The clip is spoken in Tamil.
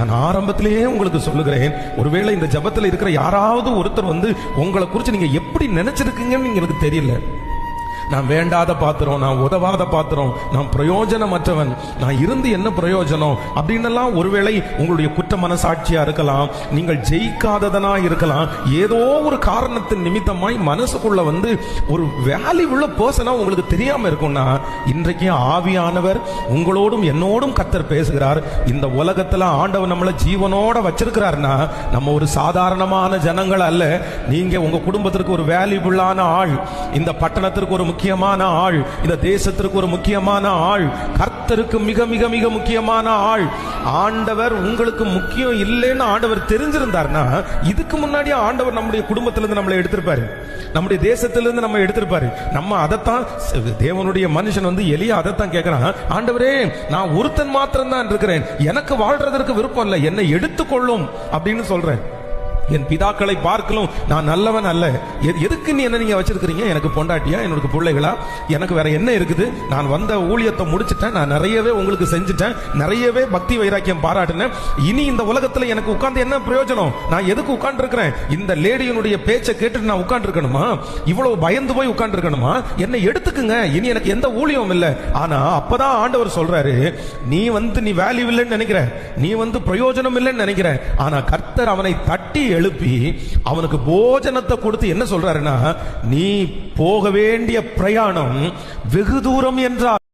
நான் ஆரம்பத்திலேயே உங்களுக்கு சொல்லுகிறேன். ஒருவேளை இந்த ஜபத்தில் இருக்கிற யாராவது ஒருத்தர் வந்து உங்களை குறித்து நீங்கள் எப்படி நினைச்சிருக்கீங்கன்னு எங்களுக்கு தெரியல. நான் வேண்டாத பாத்திரம் நான் உதவாத பாத்திரம் நான் பிரயோஜனமற்றவன். நான் இருந்து என்ன பிரயோஜனம்? அப்படின்னெல்லாம் ஒருவேளை உங்களுடைய குற்ற மனசாட்சியா இருக்கலாம் நீங்கள் ஜெயிக்காததனா இருக்கலாம். ஏதோ ஒரு காரணத்தின் நிமித்தமாய் மனசுக்குள்ள வந்து ஒரு வேல்யூ பர்சனா உங்களுக்கு தெரியாம இருக்கும்னா இன்றைக்கு ஆவியானவர் உங்களோடும் என்னோடும் கத்தர் பேசுகிறார். இந்த உலகத்துல ஆண்டவர் நம்மளை ஜீவனோட வச்சிருக்கிறார்னா நம்ம ஒரு சாதாரணமான ஜனங்கள் அல்ல. நீங்க உங்க குடும்பத்திற்கு ஒரு வேல்யூபுல்லான ஆள். இந்த பட்டணத்திற்கு ஒரு முக்கியமான ஆள். இந்த தேசத்திற்கு ஒரு முக்கியமான ஆள். கர்த்தருக்கு மிக மிக மிக முக்கியமான ஆள். ஆண்டவர் உங்களுக்கு முக்கியம் இல்லைன்னு ஆண்டவர் தெரிஞ்சிருந்தார்னா இதுக்கு முன்னாடியே ஆண்டவர் நம்முடைய குடும்பத்திலிருந்து நம்மளை எடுத்திருப்பாரு. நம்முடைய தேசத்திலிருந்து நம்ம எடுத்திருப்பாரு. நம்ம அதைத்தான் தேவனுடைய மனுஷன் வந்து எளிய அதைத்தான் கேட்கிறான் ஆண்டவரே நான் ஒருத்தன் மாத்திரம் தான் இருக்கிறேன். எனக்கு வாழ்றதற்கு விருப்பம் இல்லை. என்னை எடுத்துக்கொள்ளும் அப்படின்னு சொல்றேன். என் பிதாக்களை பார்க்கலும் நான் நல்லவன் அல்ல. எதுக்கு நீ என்ன நீங்க வச்சிருக்கிறீங்க? எனக்கு பொண்டாட்டியா? என்னோட பிள்ளைகளா? எனக்கு வேற என்ன இருக்குது? நான் வந்த ஊழியத்தை முடிச்சிட்டேன். நான் நிறையவே உங்களுக்கு செஞ்சுட்டேன். நிறையவே பக்தி வைராக்கியம் பாராட்டினேன். இனி இந்த உலகத்துல எனக்கு உட்கார்ந்து என்ன பிரயோஜனம்? நான் எதுக்கு உட்கார்ந்து இருக்கிறேன் இந்த லேடியினுடைய பேச்சை கேட்டுட்டு நான் உட்கார்ந்து இருக்கணுமா இவ்வளவு பயந்து போய் உட்கார்ந்து இருக்கணுமா என்னை எடுத்துக்குங்க. இனி எனக்கு எந்த ஊழியம் இல்லை. ஆனா அப்பதான் ஆண்டவர் சொல்றாரு நீ வந்து நீ வேல்யூ இல்லைன்னு நினைக்கிற. நீ வந்து பிரயோஜனம் இல்லைன்னு நினைக்கிற. ஆனா கர்த்தர் அவனை தட்டி எழுப்பி அவனுக்கு போஜனத்தை கொடுத்து என்ன சொல்றாருன்னா நீ போக வேண்டிய பிரயாணம் வெகு தூரம் என்றார்